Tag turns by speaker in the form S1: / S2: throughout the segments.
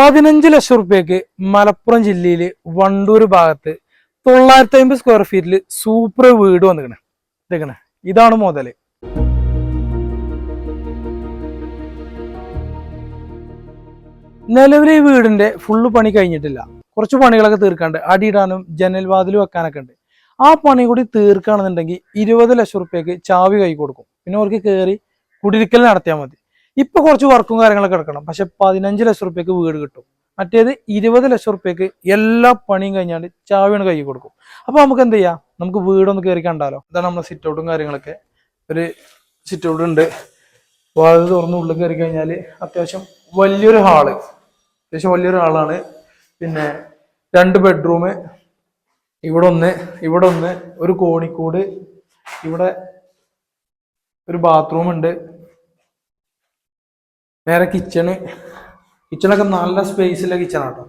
S1: പതിനഞ്ച് ലക്ഷം റുപ്യക്ക് മലപ്പുറം ജില്ലയിൽ വണ്ടൂർ ഭാഗത്ത് തൊള്ളായിരത്തി അമ്പത് സ്ക്വയർ ഫീറ്റിൽ സൂപ്പർ വീട് വന്നിക്കണേ. ഇതേക്കണേ. ഇതാണ് മുതൽ. നിലവിലെ ഈ വീടിന്റെ ഫുള്ള് പണി കഴിഞ്ഞിട്ടില്ല. കുറച്ച് പണികളൊക്കെ തീർക്കാണ്ട് അടിയിടാനും ജനൽ വാതിൽ വെക്കാനൊക്കെ ഉണ്ട്. ആ പണി കൂടി തീർക്കുകയാണെന്നുണ്ടെങ്കിൽ ഇരുപത് ലക്ഷം റുപ്യക്ക് ചാവി കൈ കൊടുക്കും. പിന്നെ അവർക്ക് കയറി കുടിരിക്കൽ നടത്തിയാൽ മതി. ഇപ്പൊ കുറച്ച് വർക്കും കാര്യങ്ങളൊക്കെ എടുക്കണം. പക്ഷെ പതിനഞ്ച് ലക്ഷം റുപ്യക്ക് വീട് കിട്ടും. മറ്റേത് ഇരുപത് ലക്ഷം റുപ്യക്ക് എല്ലാ പണിയും കഴിഞ്ഞാണ്ട് ചാവിയാണ് കൈ കൊടുക്കും. അപ്പൊ നമുക്ക് എന്ത് ചെയ്യാം? നമുക്ക് വീടൊന്ന് കയറി കണ്ടാലോ? ഇതാണ് നമ്മുടെ സിറ്റ് ഔട്ടും കാര്യങ്ങളൊക്കെ. ഒരു സിറ്റ് ഔട്ട് ഉണ്ട്. വാതിൽ തുറന്ന് ഉള്ളിൽ കയറി കഴിഞ്ഞാൽ അത്യാവശ്യം വലിയൊരു ഹാൾ. അത്യാവശ്യം വലിയൊരു ഹാളാണ്. പിന്നെ രണ്ട് ബെഡ്റൂം ഇവിടെ ഒന്ന് ഇവിടെ ഒന്ന് ഒരു കോണിക്കൂട് ഇവിടെ ഒരു ബാത്റൂം ഉണ്ട്. നേരെ കിച്ചണ് കിച്ചണൊക്കെ നല്ല സ്പേസിലെ കിച്ചണാട്ടോ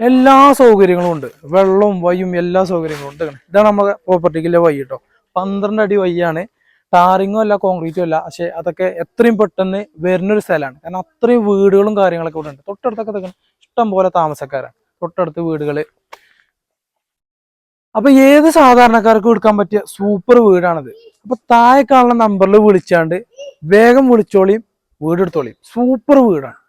S1: എല്ലാ സൗകര്യങ്ങളും ഉണ്ട്. വെള്ളവും വയ്യും എല്ലാ സൗകര്യങ്ങളും ഉണ്ട്. ഇതാണ് നമ്മുടെ പ്രോപ്പർട്ടിക്കിലെ വൈ കേട്ടോ പന്ത്രണ്ട് അടി വയ്യാണ് ടാറിങ്ങും അല്ല കോൺക്രീറ്റും അല്ല. പക്ഷെ അതൊക്കെ എത്രയും പെട്ടെന്ന് വരുന്നൊരു സ്ഥലമാണ്. കാരണം അത്രയും വീടുകളും കാര്യങ്ങളൊക്കെ ഇവിടെ ഉണ്ട്. തൊട്ടടുത്തൊക്കെ ഇഷ്ടം പോലെ താമസക്കാരാണ്. തൊട്ടടുത്ത് വീടുകൾ അപ്പൊ ഏത് സാധാരണക്കാർക്ക് കൊടുക്കാൻ പറ്റിയ സൂപ്പർ വീടാണിത്. അപ്പൊ താഴെ കാണുന്ന നമ്പറിൽ വിളിച്ചാണ്ട് വേഗം വിളിച്ചോളിയും വീടെടുത്തോളിയും. സൂപ്പർ വീടാണ്.